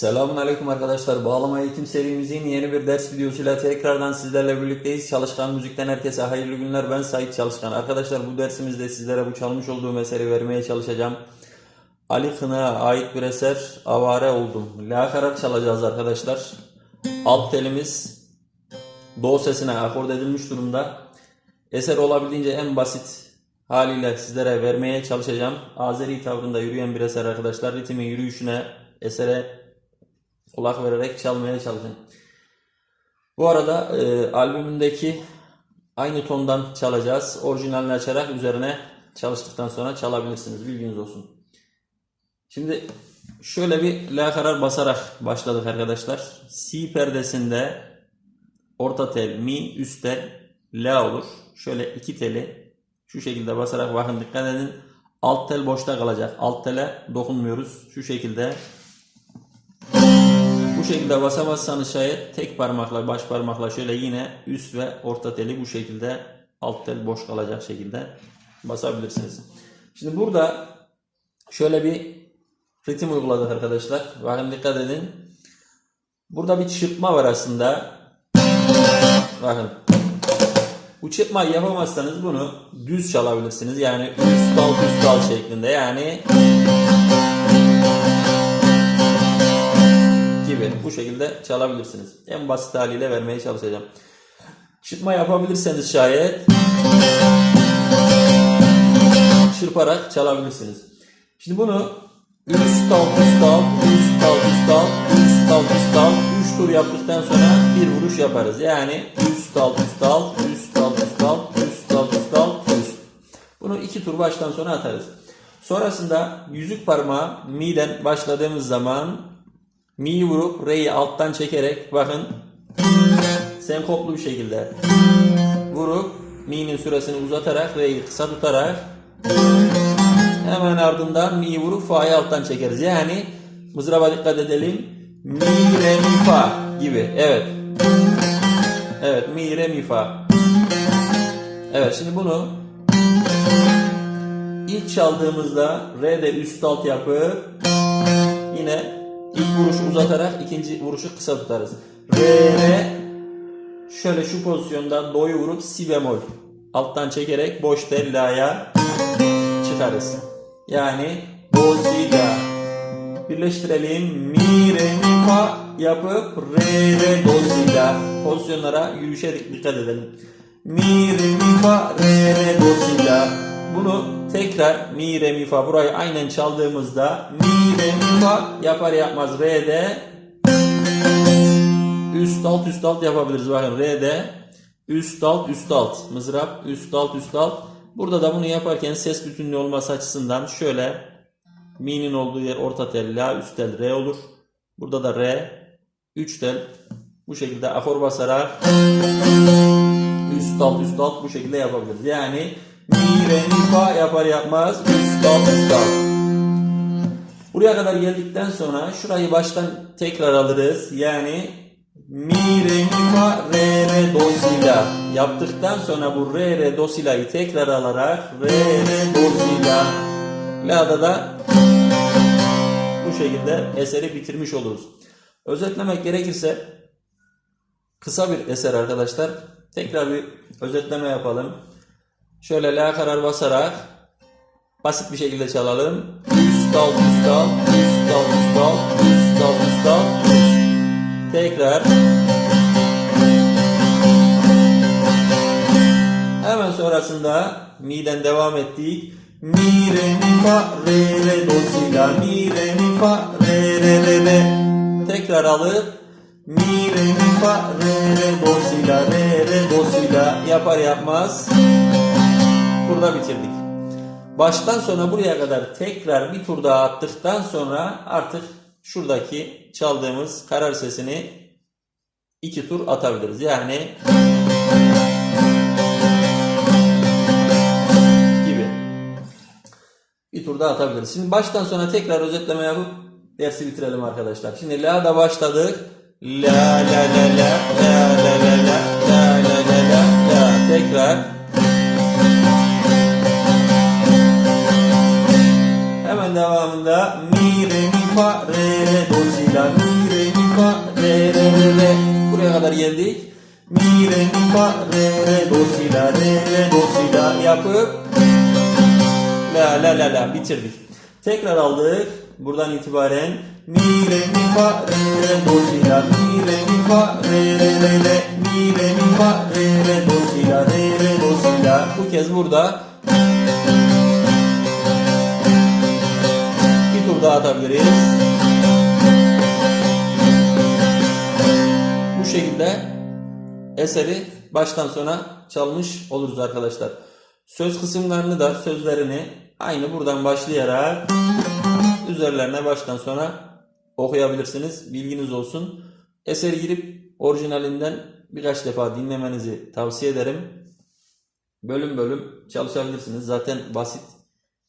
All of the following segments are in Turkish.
Selamun Aleyküm arkadaşlar. Bağlama eğitim serimizin yeni bir ders videosuyla tekrardan sizlerle birlikteyiz. Çalışkan Müzik'ten herkese hayırlı günler. Ben Sait Çalışkan. Arkadaşlar bu dersimizde sizlere bu çalmış olduğum eseri vermeye çalışacağım. Ali Kınık'a ait bir eser Avare Oldum. La karar çalacağız arkadaşlar. Alt telimiz Do sesine akord edilmiş durumda. Eser olabildiğince en basit haliyle sizlere vermeye çalışacağım. Azeri tavrında yürüyen bir eser arkadaşlar. Ritmin yürüyüşüne, esere kulak vererek çalmaya çalışın. Bu arada e, albümündeki aynı tondan çalacağız. Orijinalini açarak üzerine çalıştıktan sonra çalabilirsiniz. Bilginiz olsun. Şimdi şöyle bir la karar basarak başladık arkadaşlar. Si perdesinde orta tel, mi, üst tel, la olur. Şöyle iki teli şu şekilde basarak bakın dikkat edin. Alt tel boşta kalacak. Alt tele dokunmuyoruz. Şu şekilde bu şekilde basamazsanız şayet tek parmakla baş parmakla şöyle yine üst ve orta teli bu şekilde alt tel boş kalacak şekilde basabilirsiniz. Şimdi burada şöyle bir ritim uyguladık arkadaşlar. Bakın dikkat edin. Burada bir çırpma var aslında. Bakın. Bu çırpmayı yapamazsanız bunu düz çalabilirsiniz. Yani üst dal üst dal şeklinde. Yani gibi bu şekilde çalabilirsiniz. En basit haliyle vermeye çalışacağım. Çırpma yapabilirseniz şayet çırparak çalabilirsiniz. Şimdi bunu üst dal üst dal üst dal üst dal üst dal üst dal 3 tur yaptıktan sonra bir vuruş yaparız. Yani üst dal üst dal üst dal üst dal üst dal üst dal üst. Bunu iki tur baştan sona atarız. Sonrasında yüzük parmağı mi'den başladığımız zaman mi'yi vurup re'yi alttan çekerek bakın senkoplu bir şekilde vurup mi'nin süresini uzatarak re'yi kısa tutarak hemen ardından mi'yi vurup fa'yı alttan çekeriz. Yani mızraba dikkat edelim. Mi, re, mi, fa gibi. Evet. Evet. Mi, re, mi, fa. Evet. Şimdi bunu ilk çaldığımızda re'de üst alt yapıp yine ilk vuruşu uzatarak ikinci vuruşu kısa tutarız. Re, re şöyle şu pozisyonda do'yu vurup si bemol alttan çekerek boş tel la'ya çıkarız. Yani do si la birleştirelim mi re mi fa yapıp re re do si la pozisyonlara yürüyüşe dikkat edelim. Mi re mi fa re re do si la bunu tekrar mi re mi fa. Burayı aynen çaldığımızda mi re mi fa yapar yapmaz re'de üst alt üst alt yapabiliriz. Bakın re'de üst alt üst alt. Mızrap üst alt üst alt. Burada da bunu yaparken ses bütünlüğü olması açısından şöyle mi'nin olduğu yer orta tel la üst tel re olur. Burada da re 3 tel. Bu şekilde akor basarak üst alt üst alt bu şekilde yapabiliriz. Yani mi re mi fa yapar yapmaz üst alt Buraya kadar geldikten sonra şurayı baştan tekrar alırız. Yani mi re mi fa re re do si la yaptıktan sonra bu re re do si la'yı tekrar alarak re re do si la la'da da bu şekilde eseri bitirmiş oluruz. Özetlemek gerekirse kısa bir eser arkadaşlar. Tekrar bir özetleme yapalım. Şöyle la karar basarak basit bir şekilde çalalım. Dal dal üst dal üst dal üst dal üst dal üst. Tekrar. Hemen sonrasında mi'den devam ettik. Mi re mi fa re re do si la mi re mi fa re re re re. Tekrar alıp mi re mi fa re re do si la re re do si la yapar yapmaz burada bitirdik. Baştan sona buraya kadar tekrar bir tur daha attıktan sonra artık şuradaki çaldığımız karar sesini iki tur atabiliriz. Yani gibi. Bir tur daha atabiliriz. Şimdi baştan sona tekrar özetleme yapıp dersi bitirelim arkadaşlar. Şimdi la da başladık. La la la la la la la la la la la la la tekrar hemen devamında mi re mi fa re re do si la mi re mi fa re re re re buraya kadar geldik. Mi re mi fa re re do si la re re do si la yapıp la la la la bitirdik. Tekrar aldık. Buradan itibaren mi re mi fa re re do si la mi re mi fa re re re re mi re mi fa re re do si la re re do si la bu kez burada atabiliriz. Bu şekilde eseri baştan sona çalmış oluruz arkadaşlar. Söz kısımlarını da sözlerini aynı buradan başlayarak üzerlerine baştan sona okuyabilirsiniz. Bilginiz olsun. Eseri girip orijinalinden birkaç defa dinlemenizi tavsiye ederim. Bölüm bölüm çalışabilirsiniz. Zaten basit,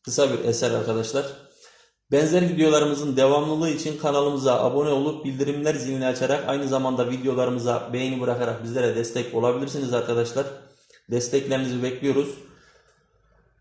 kısa bir eser arkadaşlar. Benzer videolarımızın devamlılığı için kanalımıza abone olup bildirimler zilini açarak aynı zamanda videolarımıza beğeni bırakarak bizlere destek olabilirsiniz arkadaşlar. Desteklerinizi bekliyoruz.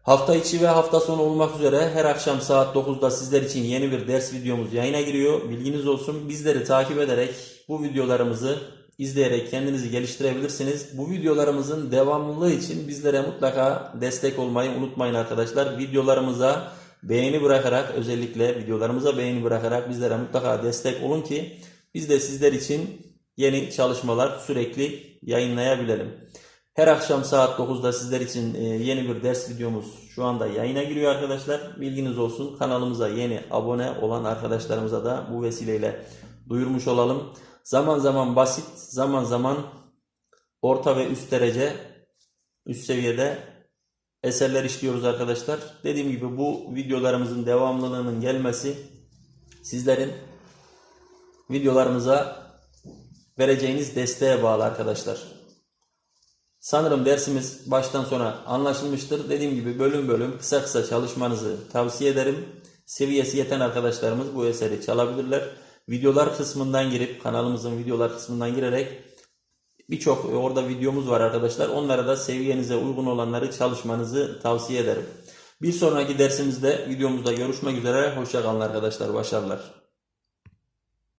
Hafta içi ve hafta sonu olmak üzere her akşam saat 9'da sizler için yeni bir ders videomuz yayına giriyor. Bilginiz olsun. Bizleri takip ederek bu videolarımızı izleyerek kendinizi geliştirebilirsiniz. Bu videolarımızın devamlılığı için bizlere mutlaka destek olmayı unutmayın arkadaşlar. Videolarımıza beğeni bırakarak özellikle videolarımıza beğeni bırakarak bizlere mutlaka destek olun ki biz de sizler için yeni çalışmalar sürekli yayınlayabilelim. Her akşam saat 9'da sizler için e, yeni bir ders videomuz şu anda yayına giriyor arkadaşlar. Bilginiz olsun kanalımıza yeni abone olan arkadaşlarımıza da bu vesileyle duyurmuş olalım. Zaman zaman basit, zaman zaman orta ve üst derece, üst seviyede eserler işliyoruz arkadaşlar. Dediğim gibi bu videolarımızın devamlılığının gelmesi sizlerin videolarımıza vereceğiniz desteğe bağlı arkadaşlar. Sanırım dersimiz baştan sona anlaşılmıştır. Dediğim gibi bölüm bölüm kısa kısa çalışmanızı tavsiye ederim. Seviyesi yeten arkadaşlarımız bu eseri çalabilirler. Videolar kısmından girip kanalımızın videolar kısmından girerek birçok orada videomuz var arkadaşlar. Onlara da seviyenize uygun olanları çalışmanızı tavsiye ederim. Bir sonraki dersimizde videomuzda görüşmek üzere. Hoşçakalın arkadaşlar. Başarılar.